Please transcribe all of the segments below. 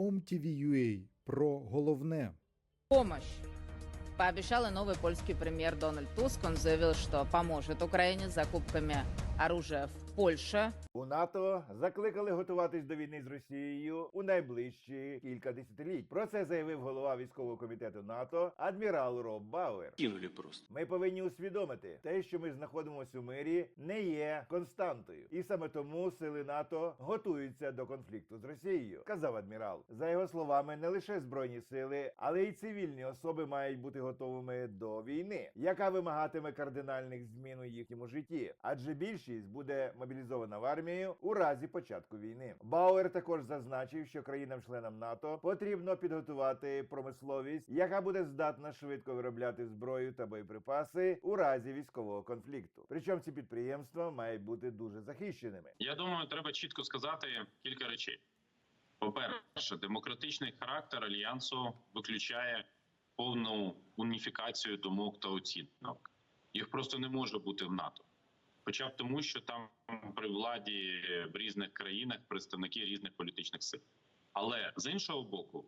OMTV.ua про головне. помощь. Пообещал и новый польский премьер Дональд Туск. Он заявил, что поможет Украине с закупками оружия в Польше. У НАТО закликали готуватись до війни з Росією у найближчі кілька десятиліть. Про це заявив голова військового комітету НАТО адмірал Роб Бауер. кинули просто. Ми повинні усвідомити, те, що ми знаходимося у мирі, не є константою, і саме тому сили НАТО готуються до конфлікту з Росією, казав адмірал. За його словами, не лише збройні сили, але й цивільні особи мають бути готовими до війни, яка вимагатиме кардинальних змін у їхньому житті, адже більшість буде мобілізована в армію у разі початку війни. Бауер також зазначив, що країнам-членам НАТО потрібно підготувати промисловість, яка буде здатна швидко виробляти зброю та боєприпаси у разі військового конфлікту. Причому ці підприємства мають бути дуже захищеними. Я думаю, треба чітко сказати кілька речей. По-перше, демократичний характер альянсу виключає повну уніфікацію думок та оцінок. Їх просто не може бути в НАТО. Хоча б тому, що там при владі в різних країнах представники різних політичних сил. Але з іншого боку,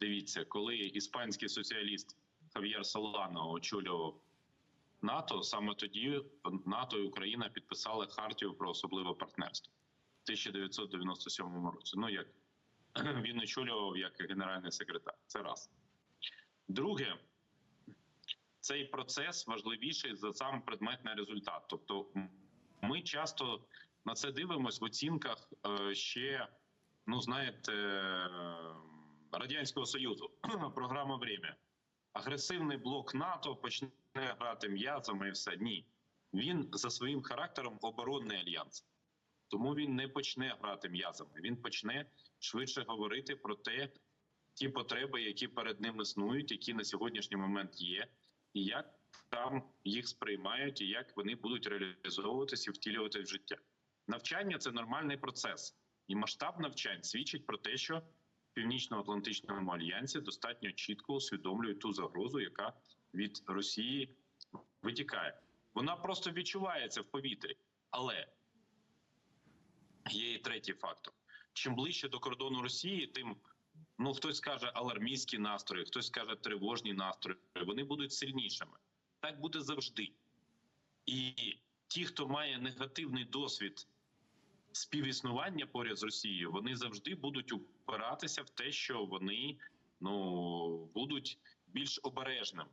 дивіться, коли іспанський соціаліст Хав'єр Солано очолював НАТО, саме тоді НАТО і Україна підписали хартію про особливе партнерство в 1997 році. Ну як він очолював як генеральний секретар. Це раз. Друге, цей процес важливіший за сам предметний результат. Тобто, ми часто на це дивимося в оцінках е, ще, ну знаєте, Радянського Союзу. Програма «Время». Агресивний блок НАТО почне грати м'язами і все. Ні. Він за своїм характером оборонний альянс. Тому він не почне грати м'язами. Він почне швидше говорити про те, ті потреби, які перед ним існують, які на сьогоднішній момент є, і як там їх сприймають, і як вони будуть реалізовуватися і втілювати в життя. Навчання це нормальний процес, і масштаб навчань свідчить про те, що в Північно-Атлантичному альянсі достатньо чітко усвідомлюють ту загрозу, яка від Росії витікає. Вона просто відчувається в повітрі, але є і третій фактор: чим ближче до кордону Росії, тим ну хтось скаже алармійські настрої, хтось скаже тривожні настрої. Вони будуть сильнішими. Так буде завжди. І ті, хто має негативний досвід співіснування поряд з Росією, вони завжди будуть упиратися в те, що вони ну будуть більш обережними.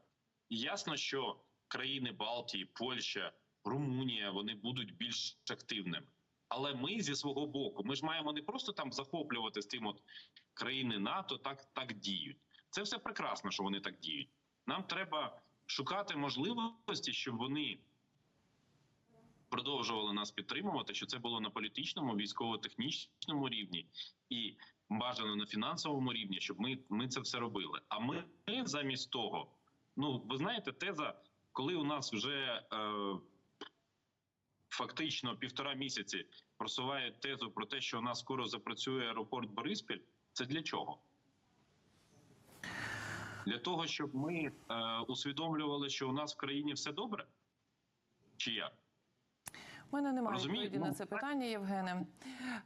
І ясно, що країни Балтії, Польща, Румунія вони будуть більш активними. Але ми зі свого боку, ми ж маємо не просто там захоплювати з тим, от країни НАТО так, так діють. Це все прекрасно, що вони так діють. Нам треба шукати можливості, щоб вони продовжували нас підтримувати, що це було на політичному, військово-технічному рівні і бажано на фінансовому рівні, щоб ми, ми це все робили. А ми замість того, ну ви знаєте, теза, коли у нас вже е, фактично півтора місяці просувають тезу про те, що у нас скоро запрацює аеропорт Бориспіль, це для чого? Для того, щоб ми е, усвідомлювали, що у нас в країні все добре? Чи як? У мене немає Розумію, відповіді на ну, це питання, Євгене.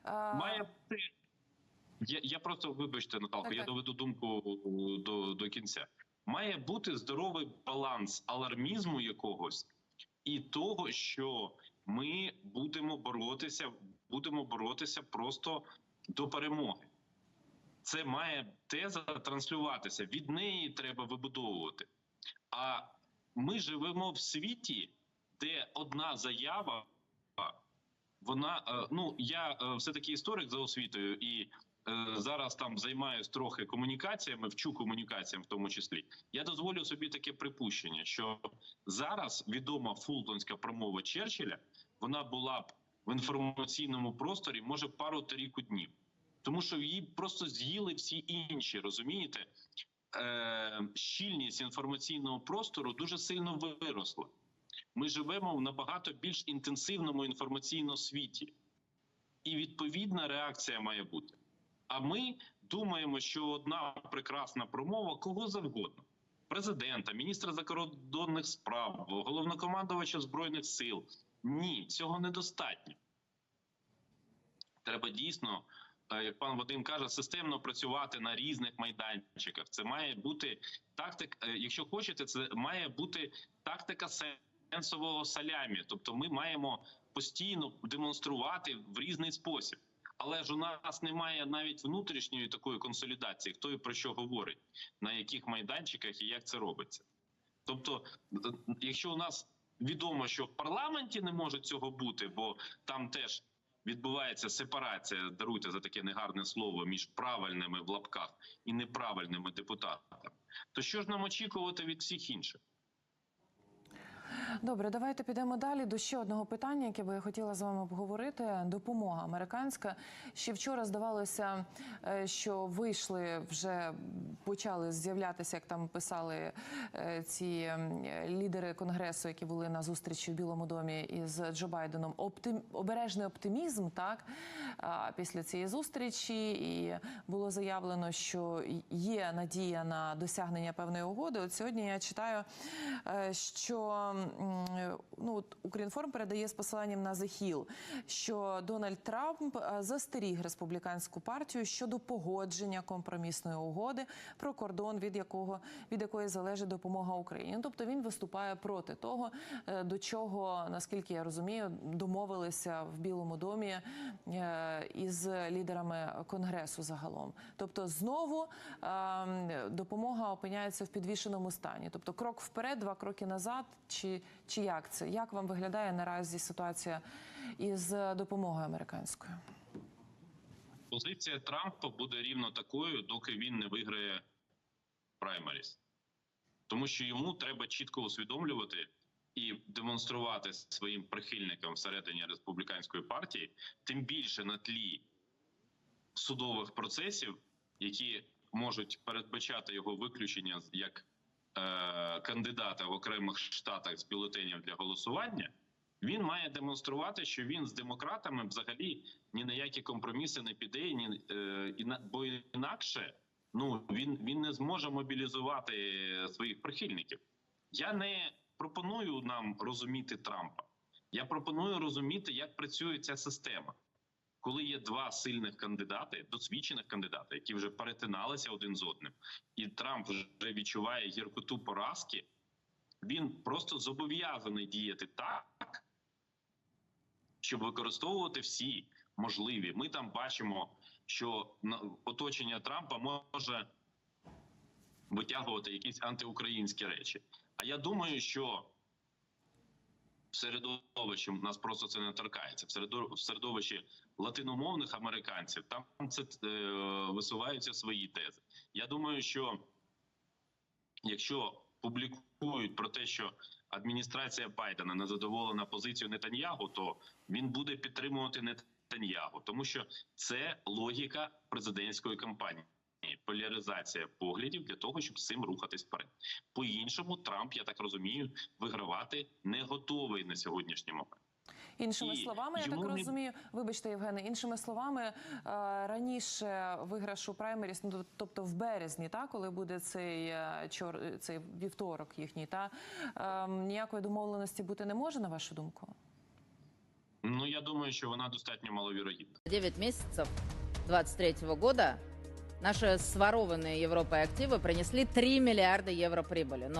А, Має. Я, я просто вибачте, Наталко, Так, я так. доведу думку до, до кінця. Має бути здоровий баланс алармізму якогось і того, що ми будемо боротися, будемо боротися просто до перемоги. Це має теза транслюватися. Від неї треба вибудовувати. А ми живемо в світі, де одна заява вона е, ну я все таки історик за освітою і е, зараз там займаюсь трохи комунікаціями, вчу комунікаціям в тому числі. Я дозволю собі таке припущення, що зараз відома фултонська промова Черчилля, вона була б в інформаційному просторі, може пару торіку днів, тому що її просто з'їли всі інші, розумієте? Е, щільність інформаційного простору дуже сильно виросла. Ми живемо в набагато більш інтенсивному інформаційному світі, і відповідна реакція має бути. А ми думаємо, що одна прекрасна промова кого завгодно: президента, міністра закордонних справ, головнокомандувача збройних сил. Ні, цього недостатньо. Треба дійсно е, як пан Вадим каже, системно працювати на різних майданчиках. Це має бути тактик. е, Якщо хочете, це має бути тактика сенсового салямі. Тобто, ми маємо постійно демонструвати в різний спосіб. Але ж у нас немає навіть внутрішньої такої консолідації, хто і про що говорить, на яких майданчиках і як це робиться. Тобто, якщо у нас відомо, що в парламенті не може цього бути, бо там теж відбувається сепарація, даруйте за таке негарне слово, між правильними в лапках і неправильними депутатами, то що ж нам очікувати від всіх інших? Добре, давайте підемо далі до ще одного питання, яке би я хотіла з вами обговорити. Допомога американська. Ще вчора здавалося, е, що вийшли вже почали з'являтися, як там писали е, ці лідери конгресу, які були на зустрічі в Білому домі із Джо Байденом. Оптим... обережний оптимізм, так після цієї зустрічі, і було заявлено, що є надія на досягнення певної угоди. От сьогодні я читаю, е, що ну от Укрінформ передає з посиланням на Hill, що Дональд Трамп е, застеріг республіканську партію щодо погодження компромісної угоди про кордон, від якого від якої залежить допомога Україні. Тобто він виступає проти того, е, до чого, наскільки я розумію, домовилися в Білому домі е, із лідерами конгресу загалом. Тобто, знову е, допомога опиняється в підвішеному стані. Тобто, крок вперед, два кроки назад, чи, чи як це? Як вам виглядає наразі ситуація із допомогою американською? Позиція Трампа буде рівно такою, доки він не виграє праймаріс. Тому що йому треба чітко усвідомлювати і демонструвати своїм прихильникам всередині республіканської партії, тим більше на тлі судових процесів, які можуть передбачати його виключення як кандидата в окремих штатах з бюлетенів для голосування. Він має демонструвати, що він з демократами взагалі ні на які компроміси не піде, ні е, бо інакше ну він, він не зможе мобілізувати своїх прихильників. Я не пропоную нам розуміти Трампа. Я пропоную розуміти, як працює ця система. Коли є два сильних кандидати, досвідчених кандидати, які вже перетиналися один з одним, і Трамп вже відчуває гіркоту поразки, він просто зобов'язаний діяти так, щоб використовувати всі можливі. Ми там бачимо, що оточення Трампа може витягувати якісь антиукраїнські речі. А я думаю, що середовищі нас просто це не торкається. В середо- в середовищі латиномовних американців там це е, висуваються свої тези. Я думаю, що якщо публікують про те, що адміністрація Байдена не задоволена позицією Нетаньягу, то він буде підтримувати Нетаньягу, тому що це логіка президентської кампанії. Поляризація поглядів для того, щоб з цим рухатись вперед. По іншому, Трамп, я так розумію, вигравати не готовий на сьогоднішній момент. Іншими І словами, я так не- розумію, вибачте, Євгене, іншими словами, е, раніше виграш у праймеріс, ну тобто в березні, та коли буде цей е, чор, цей вівторок їхній, та е, ніякої домовленості бути не може, на вашу думку? Ну я думаю, що вона достатньо маловірогідна. 9 месяцев 2023 года наши сворованные Европой активы принесли 3 миллиарда евро прибыли. Но